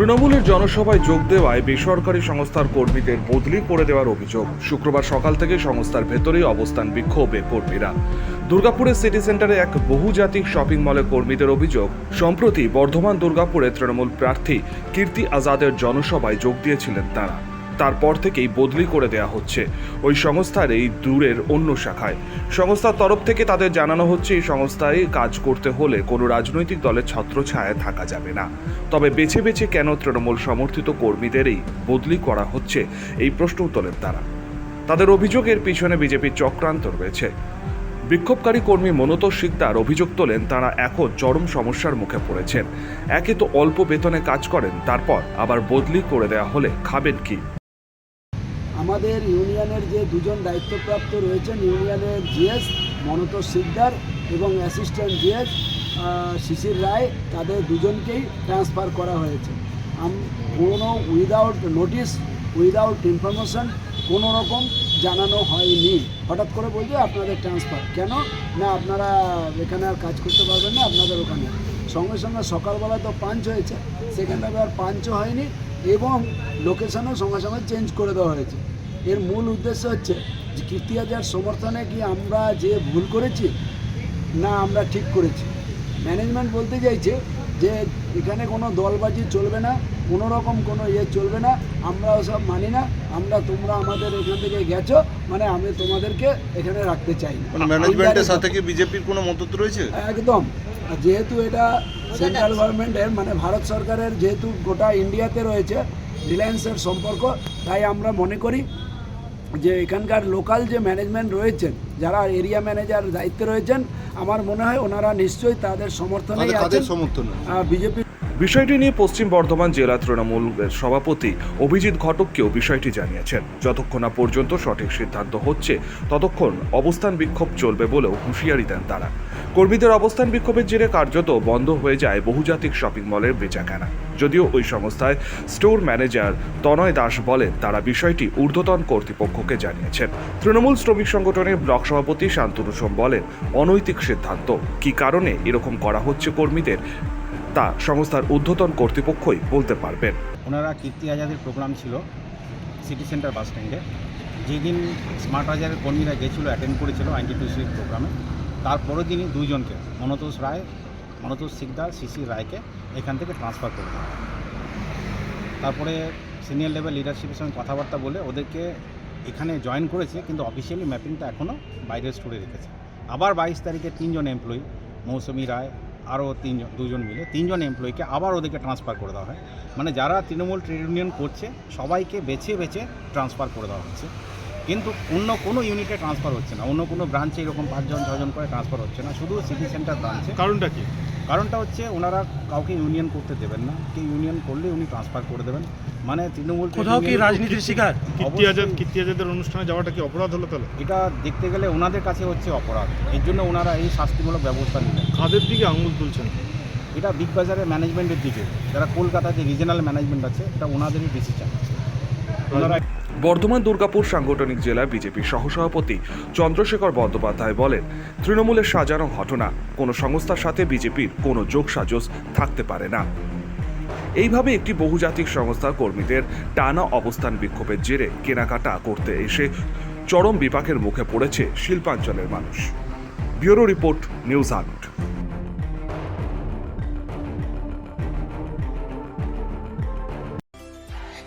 তৃণমূলের জনসভায় যোগ দেওয়ায় বেসরকারি সংস্থার কর্মীদের বদলি করে দেওয়ার অভিযোগ। শুক্রবার সকাল থেকে সংস্থার ভেতরেই অবস্থান বিক্ষোভে কর্মীরা। দুর্গাপুরের সিটি সেন্টারে এক বহুজাতিক শপিং মলে কর্মীদের অভিযোগ, সম্প্রতি বর্ধমান দুর্গাপুরে তৃণমূল প্রার্থী কীর্তি আজাদের জনসভায় যোগ দিয়েছিলেন তারা। তারপর থেকেই বদলি করে দেওয়া হচ্ছে ওই সংস্থার এই দূরের অন্য শাখায়। সংস্থার তরফ থেকে তাদের জানানো হচ্ছে, এই সংস্থায় কাজ করতে হলে কোনো রাজনৈতিক দলের ছত্রছায়ায় থাকা যাবে না। তবে বেছে বেছে কেন তৃণমূল সমর্থিত কর্মীদেরই বদলি করা হচ্ছে, এই প্রশ্ন তোলেন তারা। তাদের অভিযোগের পিছনে বিজেপির চক্রান্ত রয়েছে। বিক্ষোভকারী কর্মী মনোতোষ সিকদার অভিযোগ তোলেন, তারা এখন চরম সমস্যার মুখে পড়েছেন। একে তো অল্প বেতনে কাজ করেন, তারপর আবার বদলি করে দেওয়া হলে খাবেন কি? আমাদের ইউনিয়নের যে দুজন দায়িত্বপ্রাপ্ত রয়েছেন, ইউনিয়নের জিএস মনতোষ সিকদার এবং অ্যাসিস্ট্যান্ট জিএস শিশির রায়, তাদের দুজনকেই ট্রান্সফার করা হয়েছে। কোনো উইদাউট নোটিশ উইদাউট ইনফরমেশন কোনো রকম জানানো হয়নি। হঠাৎ করে বলছে আপনাদের ট্রান্সফার। কেন? না, আপনারা এখানে আর কাজ করতে পারবেন না, আপনাদের ওখানে। সঙ্গে সঙ্গে সকালবেলা তো পাঞ্চ হয়েছে, সেখানে আর পাঞ্চও হয়নি এবং লোকেশনও সঙ্গে সঙ্গে চেঞ্জ করে দেওয়া হয়েছে। এর মূল উদ্দেশ্য হচ্ছে যে কীর্তি হাজার সমর্থনে কি আমরা যে ভুল করেছি? না আমরা ঠিক করেছি। ম্যানেজমেন্ট বলতে চাইছে যে এখানে কোনো দলবাজি চলবে না কোনো রকম কোনো ইয়ে চলবে না আমরা ওসব মানি না আমরা তোমরা আমাদের এখান থেকে গেছো মানে আমি তোমাদেরকে এখানে রাখতে চাই মানে ম্যানেজমেন্টের সাথে কি বিজেপির কোনো মদত রয়েছে? একদম। আর যেহেতু এটা সেন্ট্রাল গভর্নমেন্টের মানে ভারত সরকারের যেহেতু গোটা ইন্ডিয়াতে রয়েছে রিলায়েন্সের সম্পর্ক তাই আমরা মনে করি যে এখানকার লোকাল যে ম্যানেজমেন্ট রয়েছেন যারা এরিয়া ম্যানেজার দায়িত্বে রয়েছেন আমার মনে হয় ওনারা নিশ্চয়ই তাদের আছেন। সমর্থনে বিজেপি বিষয়টি নিয়ে পশ্চিম বর্ধমান জেলা তৃণমূল সভাপতি অভিজিৎ ঘটককেও বিষয়টি জানিয়েছেন। যতক্ষণ না পর্যন্ত সঠিক সিদ্ধান্ত হচ্ছে, ততক্ষণ অবস্থান বিক্ষোভ চলবে বলেও হুঁশিয়ারি দেন তারা। কর্মীদের অবস্থান বিক্ষোভের জেরে কার্যত বন্ধ হয়ে যায় বহুজাতিক শপিং মলের বেচাকেনা। যদিও ওই সংস্থায় স্টোর ম্যানেজার তনয় দাস বলেন, তারা বিষয়টি ঊর্ধ্বতন কর্তৃপক্ষকে জানিয়েছেন। তৃণমূল শ্রমিক সংগঠনের ব্লক সভাপতি শান্তনু সোম বলেন, অনৈতিক সিদ্ধান্ত। কী কারণে এরকম করা হচ্ছে কর্মীদের? তা সংস্থার ঊর্ধ্বতন কর্তৃপক্ষই বলতে পারবেন। ওনারা কীর্তি আজাদের প্রোগ্রাম ছিল সিটি সেন্টার বাস স্ট্যান্ডে। যেদিন স্মার্ট বাজারের কর্মীরা গেছিল, অ্যাটেন্ড করেছিল আইনটি টুসির প্রোগ্রামে, তারপরের দিনই দুইজনকে, মনতোষ রায়, মনতোষ সিকদার শিশির রায়কে এখান থেকে ট্রান্সফার করে দেওয়া। তারপরে সিনিয়র লেভেল লিডারশিপের সঙ্গে কথাবার্তা বলে ওদেরকে এখানে জয়েন করেছে, কিন্তু অফিসিয়ালি ম্যাপিংটা এখনও বাইরের স্টোরে রেখেছে। আবার বাইশ তারিখে তিনজন এমপ্লয়ি মৌসুমি রায় আরও তিনজন, দুজন মিলে তিনজন এমপ্লয়িকে আবার ওদেরকে ট্রান্সফার করে দেওয়া হয়। মানে যারা তৃণমূল ট্রেড ইউনিয়ন করছে, সবাইকে বেছে বেছে ট্রান্সফার করে দেওয়া হচ্ছে। কিন্তু অন্য কোনো ইউনিটে ট্রান্সফার হচ্ছে না। অন্য কোনো ব্রাঞ্চে এরকম পাঁচজন ছজন করে ট্রান্সফার হচ্ছে না। শুধু সিটি সেন্টার ব্রাঞ্চে কারণটা কি? কারণটা হচ্ছে ওনারা কাউকে ইউনিয়ন করতে দেবেন না। কে ইউনিয়ন করলে উনি ট্রান্সফার করে দেবেন। মানে তৃণমূল কোথাও কি রাজনীতির শিকার? কীর্তি আজাদ অনুষ্ঠানে যাওয়াটা কি অপরাধ হলো তাহলে? এটা দেখতে গেলে ওনাদের কাছে হচ্ছে অপরাধ। এর জন্য ওনারা এই শাস্তিমূলক ব্যবস্থা নিলেন। কাদের দিকে আঙুল তুলছেন? এটা বিগ বাজারের ম্যানেজমেন্টের দিকে। যারা কলকাতাতে রিজনাল ম্যানেজমেন্ট আছে এটা ওনাদেরই ডিসিশন ওনারা বর্ধমান, দুর্গাপুর সাংগঠনিক জেলা বিজেপি সহসভাপতি চন্দ্রশেখর বন্দ্যোপাধ্যায় বলেন, তৃণমূলের সাজানো ঘটনা, কোনো সংস্থার সাথে বিজেপির কোনো যোগসাজস থাকতে পারে না। এইভাবে একটি বহুজাতিক সংস্থার কর্মীদের টানা অবস্থান বিক্ষোভের জেরে কেনাকাটা করতে এসে চরম বিপাকের মুখে পড়েছে শিল্পাঞ্চলের মানুষ। Bureau report, news out